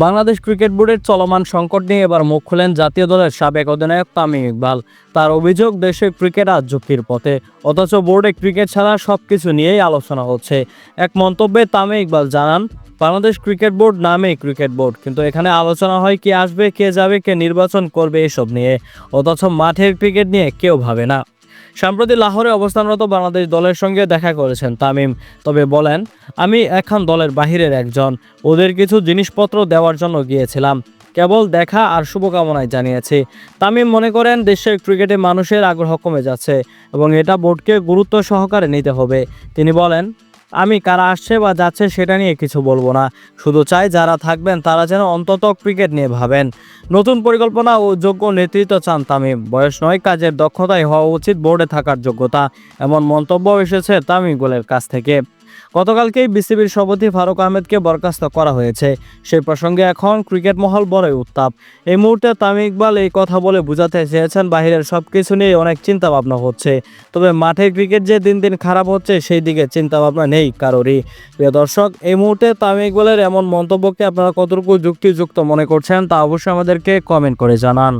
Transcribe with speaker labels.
Speaker 1: Bangladesh cricket বোর্ডের চলমান সংকট নিয়ে এবার মুখ খুলেন জাতীয় দলের সাবেক অধিনায়ক তামিম ইকবাল। তার অভিযোগ, দেশে ক্রিকেট আজ ঝুঁকির পথে, অথচ বোর্ডে ক্রিকেট ছাড়া সব কিছু নিয়েই আলোচনা হচ্ছে। এক মন্তব্যে তামিম ইকবাল জানান, বাংলাদেশ ক্রিকেট বোর্ড নামেই ক্রিকেট বোর্ড, কিন্তু এখানে আলোচনা হয় কে আসবে, কে যাবে, কে নির্বাচন করবে এসব নিয়ে। অথচ মাঠের ক্রিকেট নিয়ে কেউ ভাবে না। সম্প্রতি লাহোরে অবস্থানরত বাংলাদেশ দলের সঙ্গে দেখা করেছেন তামিম। তবে বলেন, আমি এখন দলের বাহিরের একজন। ওদের কিছু জিনিসপত্র দেওয়ার জন্য গিয়েছিলাম। কেবল দেখা আর শুভকামনায় জানিয়েছি। তামিম মনে করেন, দেশের ক্রিকেটে মানুষের আগ্রহ কমে যাচ্ছে এবং এটা বোর্ডকে গুরুত্ব সহকারে নিতে হবে। তিনি বলেন আমি কারা আসছে বা যাচ্ছে সেটা নিয়ে কিছু বলব না। শুধু চাই যারা থাকবেন তারা যেন অন্তত ক্রিকেট নিয়ে ভাবেন। নতুন পরিকল্পনা ও যোগ্য নেতৃত্ব চান তামিম। বয়স নয়, কাজের দক্ষতাই হওয়া উচিত বোর্ডে থাকার যোগ্যতা। এমন মন্তব্য এসেছে তামিম গোলের কাছ থেকে। গতকালকেই বিসিবির সভাপতি ফারুক আহমেদকে বরখাস্ত করা হয়েছে। সেই প্রসঙ্গে এখন ক্রিকেট মহল বড়ই উত্তাপ। এই মুহূর্তে তামিম ইকবাল এই কথা বলে বোঝাতে চেয়েছেন, বাহিরের সব কিছু নিয়ে অনেক চিন্তা ভাবনা হচ্ছে। তবে মাঠের ক্রিকেট যে দিন দিন খারাপ হচ্ছে, সেই দিকে চিন্তা ভাবনা নেই কারোরই। প্রিয় দর্শক, এই মুহূর্তে তামিম ইকবালের এমন মন্তব্যকে আপনারা কতটুকু যুক্তিযুক্ত মনে করছেন তা অবশ্যই আমাদেরকে কমেন্ট করে জানান।